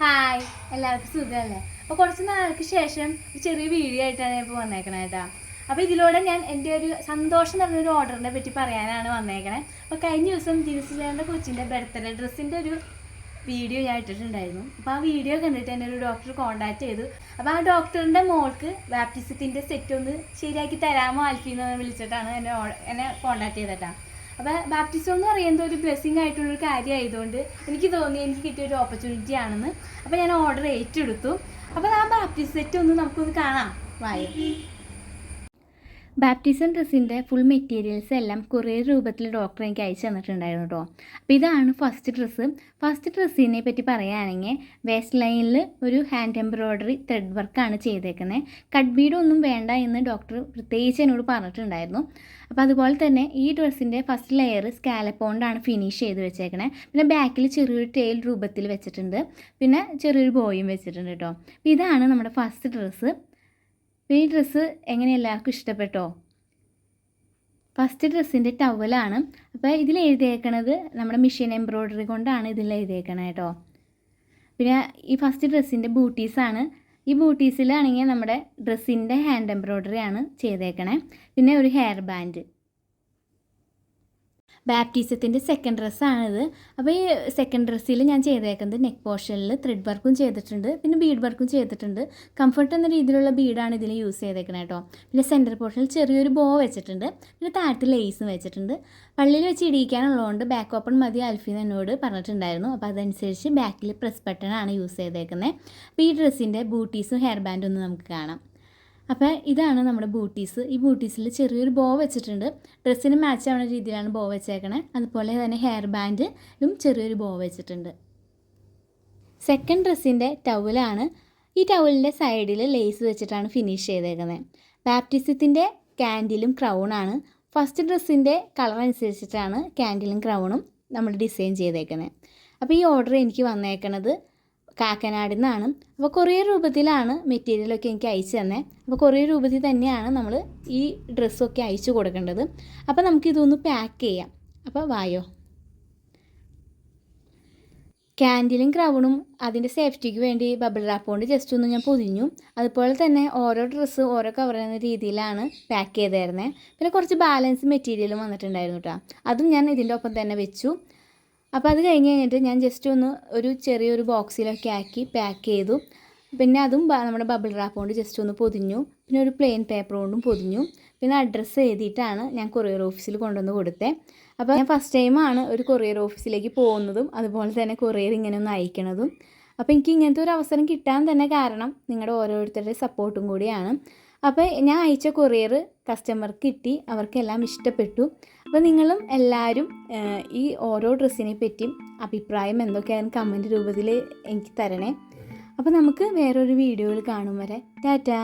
Hi എല്ലാവർക്കും സുഖമല്ലേ അപ്പോൾ കുറച്ച് നാൾക്ക് ശേഷം ഒരു ചെറിയ വീഡിയോ ആയിട്ടാണ് ഇപ്പോൾ വന്നേക്കണേ കേട്ടോ അപ്പോൾ ഇതിലൂടെ ഞാൻ എന്റെ ഒരു സന്തോഷം നിറഞ്ഞൊരു ഓർഡറിനെ പറ്റി പറയാനാണ് വന്നേക്കണേ. അപ്പോൾ കഴിഞ്ഞ ദിവസം ജിൻസിലേന്റെ കൊച്ചിന്റെ ബർത്ത്ഡേ ഡ്രസ്സിന്റെ ഒരു വീഡിയോ ഞാൻ ഇട്ടിട്ടുണ്ടായിരുന്നു. അപ്പോൾ ആ വീഡിയോ കണ്ടിട്ട് എന്നെ ഒരു ഡോക്ടർ കോൺടാക്ട് ചെയ്തു. അപ്പോൾ ആ ഡോക്ടറിന്റെ മോൾക്ക് ബാപ്റ്റിസത്തിന്റെ സെറ്റ് ഒന്ന് ശരിയാക്കി തരാമോ ആൽഫീന്ന് വിളിച്ചിട്ടാണ് എന്നെ എന്നെ കോൺടാക്ട് ചെയ്തിട്ടാണ് അപ്പോൾ ബാപ്റ്റിസം എന്ന് പറയുന്നത് ഒരു ബ്ലെസ്സിങ് ആയിട്ടുള്ളൊരു കാര്യമായതുകൊണ്ട് എനിക്ക് തോന്നി എനിക്ക് കിട്ടിയ ഒരു ഓപ്പർച്യൂണിറ്റി ആണെന്ന്. അപ്പോൾ ഞാൻ ഓർഡർ ഏറ്റെടുത്തു. അപ്പോൾ ആ ബാപ്റ്റിസ് സെറ്റ് ഒന്ന് നമുക്കൊന്ന് കാണാം. വായോ. ബാപ്റ്റിസം ഡ്രസ്സിന്റെ ഫുൾ മെറ്റീരിയൽസ് എല്ലാം കൊറിയർ രൂപത്തിൽ ഡോക്ടർ എനിക്ക് അയച്ചു തന്നിട്ടുണ്ടായിരുന്നു കേട്ടോ അപ്പോൾ ഇതാണ് ഫസ്റ്റ് ഡ്രസ്സ് ഫസ്റ്റ് ഡ്രസ്സിനെ പറ്റി പറയുകയാണെങ്കിൽ വേസ്റ്റ് ലൈനിൽ ഒരു ഹാൻഡ് എംബ്രോയ്ഡറി ത്രെഡ് വർക്കാണ് ചെയ്തേക്കുന്നത് കട്ട് ബീഡൊന്നും വേണ്ട എന്ന് ഡോക്ടർ പ്രത്യേകിച്ച് എന്നോട് പറഞ്ഞിട്ടുണ്ടായിരുന്നു. അപ്പോൾ അതുപോലെ തന്നെ ഈ ഡ്രസ്സിന്റെ ഫസ്റ്റ് ലെയർ സ്കാലപ്പോണ്ടാണ് ഫിനിഷ് ചെയ്ത് വെച്ചേക്കണേ പിന്നെ ബാക്കിൽ ചെറിയൊരു ടെയിൽ രൂപത്തിൽ വെച്ചിട്ടുണ്ട്. പിന്നെ ചെറിയൊരു ബോയും വെച്ചിട്ടുണ്ട് കേട്ടോ ഇതാണ് നമ്മുടെ ഫസ്റ്റ് ഡ്രസ്സ് ഈ ഡ്രസ്സ് എങ്ങനെ എല്ലാവർക്കും ഇഷ്ടപ്പെട്ടോ? ഫസ്റ്റ് ഡ്രസ്സിന്റെ ടവലാണ് അപ്പോൾ ഇതിൽ എഴുതിയേക്കണത് നമ്മുടെ മിഷീൻ എംബ്രോയ്ഡറി കൊണ്ടാണ് ഇതിൽ എഴുതിയേക്കണത് കേട്ടോ പിന്നെ ഈ ഫസ്റ്റ് ഡ്രസ്സിന്റെ ബൂട്ടീസാണ് ഈ ബൂട്ടീസിലാണെങ്കിൽ നമ്മുടെ ഡ്രസ്സിന്റെ ഹാൻഡ് എംബ്രോയ്ഡറി ആണ് ചെയ്തേക്കണേ. പിന്നെ ഒരു ഹെയർ ബാൻഡ് ബാപ്റ്റിസത്തിന്റെ സെക്കൻഡ് ഡ്രസ്സാണിത് അപ്പോൾ ഈ സെക്കൻഡ് ഡ്രസ്സിൽ ഞാൻ ചെയ്തേക്കുന്നത് നെക്ക് പോർഷനിൽ ത്രെഡ് വർക്കും ചെയ്തിട്ടുണ്ട്. പിന്നെ ബീഡ് വർക്കും ചെയ്തിട്ടുണ്ട്. കംഫർട്ട് എന്ന രീതിയിലുള്ള ബീഡാണ് ഇതിൽ യൂസ് ചെയ്തേക്കണത് കേട്ടോ പിന്നെ സെന്റർ പോർഷനിൽ ചെറിയൊരു ബോ വെച്ചിട്ടുണ്ട്. പിന്നെ താഴത്ത് ലേസും വെച്ചിട്ടുണ്ട്. പള്ളിയിൽ വെച്ച് ഇടിയിക്കാനുള്ളതുകൊണ്ട് ബാക്ക് ഓപ്പൺ മതി അൽഫീൻ എന്നോട് പറഞ്ഞിട്ടുണ്ടായിരുന്നു. അപ്പോൾ അതനുസരിച്ച് ബാക്കിൽ പ്രസ് ബട്ടണാണ് യൂസ് ചെയ്തേക്കുന്നത് അപ്പോൾ ഈ ഡ്രസ്സിന്റെ ബൂട്ടീസും ഹെയർ ബാൻഡും ഒന്ന് നമുക്ക് കാണാം. അപ്പോൾ ഇതാണ് നമ്മുടെ ബൂട്ടീസ് ഈ ബൂട്ടീസിൽ ചെറിയൊരു ബോ വെച്ചിട്ടുണ്ട്. ഡ്രസ്സിന് മാച്ച് ആവുന്ന രീതിയിലാണ് ബോ വെച്ചേക്കണേ. അതുപോലെ തന്നെ ഹെയർ ബാൻഡിലും ചെറിയൊരു ബോ വെച്ചിട്ടുണ്ട്. സെക്കൻഡ് ഡ്രസ്സിന്റെ ടവലാണ് ഈ ടവലിന്റെ സൈഡിൽ ലേസ് വെച്ചിട്ടാണ് ഫിനിഷ് ചെയ്തേക്കുന്നത് ബാപ്റ്റിസത്തിന്റെ ക്യാൻഡിലും ക്രൗണാണ് ഫസ്റ്റ് ഡ്രസ്സിന്റെ കളർ അനുസരിച്ചിട്ടാണ് ക്യാൻഡിലും ക്രൗണും നമ്മൾ ഡിസൈൻ ചെയ്തേക്കുന്നത് അപ്പോൾ ഈ ഓർഡർ എനിക്ക് വന്നേക്കണത് കാക്കനാടിൽ നിന്നാണ് അപ്പോൾ കൊറിയർ രൂപത്തിലാണ് മെറ്റീരിയലൊക്കെ എനിക്ക് അയച്ചു തന്നെ. അപ്പോൾ കൊറിയർ രൂപത്തിൽ തന്നെയാണ് നമ്മൾ ഈ ഡ്രസ്സൊക്കെ അയച്ചു കൊടുക്കേണ്ടത്. അപ്പോൾ നമുക്കിതൊന്ന് പാക്ക് ചെയ്യാം. അപ്പോൾ വായോ. ക്യാൻഡിലും ക്രൗണും അതിന്റെ സേഫ്റ്റിക്ക് വേണ്ടി ബബിൾ റാപ്പ് കൊണ്ട് ജസ്റ്റ് ഒന്ന് ഞാൻ പൊതിഞ്ഞു. അതുപോലെ തന്നെ ഓരോ ഡ്രസ്സ് ഓരോ കവർ എന്ന രീതിയിലാണ് പാക്ക് ചെയ്തായിരുന്നത് പിന്നെ കുറച്ച് ബാലൻസ് മെറ്റീരിയലും വന്നിട്ടുണ്ടായിരുന്നു കേട്ടോ അതും ഞാൻ ഇതിന്റെ ഒപ്പം തന്നെ വെച്ചു. അപ്പോൾ അത് കഴിഞ്ഞ് കഴിഞ്ഞിട്ട് ഞാൻ ജസ്റ്റ് ഒന്ന് ഒരു ചെറിയൊരു ബോക്സിലൊക്കെ ആക്കി പാക്ക് ചെയ്തു. പിന്നെ അതും നമ്മുടെ ബബിൾ റാപ്പ് കൊണ്ട് ജസ്റ്റ് ഒന്ന് പൊതിഞ്ഞു. പിന്നെ ഒരു പ്ലെയിൻ പേപ്പർ കൊണ്ടും പൊതിഞ്ഞു. പിന്നെ അഡ്രസ്സ് എഴുതിയിട്ടാണ് ഞാൻ കൊറിയർ ഓഫീസിൽ കൊണ്ടുവന്ന് കൊടുത്തത് അപ്പോൾ ഞാൻ ഫസ്റ്റ് ടൈമാണ് ഒരു കൊറിയർ ഓഫീസിലേക്ക് പോകുന്നതും അതുപോലെ തന്നെ കൊറിയർ ഇങ്ങനെ ഒന്ന് അയക്കണതും. അപ്പോൾ എനിക്ക് ഇങ്ങനത്തെ ഒരു അവസരം കിട്ടാൻ തന്നെ കാരണം നിങ്ങളുടെ ഓരോരുത്തരുടെ സപ്പോർട്ടും കൂടിയാണ്. അപ്പോൾ ഞാൻ അയച്ച കൊറിയർ കസ്റ്റമർക്ക് കിട്ടി അവർക്കെല്ലാം ഇഷ്ടപ്പെട്ടു. അപ്പോൾ നിങ്ങളും എല്ലാവരും ഈ ഓരോ ഡ്രസ്സിനെ പറ്റിയും അഭിപ്രായം എന്തൊക്കെയാണ് കമന്റ് രൂപത്തിൽ എനിക്ക് തരണേ. അപ്പോൾ നമുക്ക് വേറൊരു വീഡിയോയിൽ കാണും വരെ. ടാറ്റാ.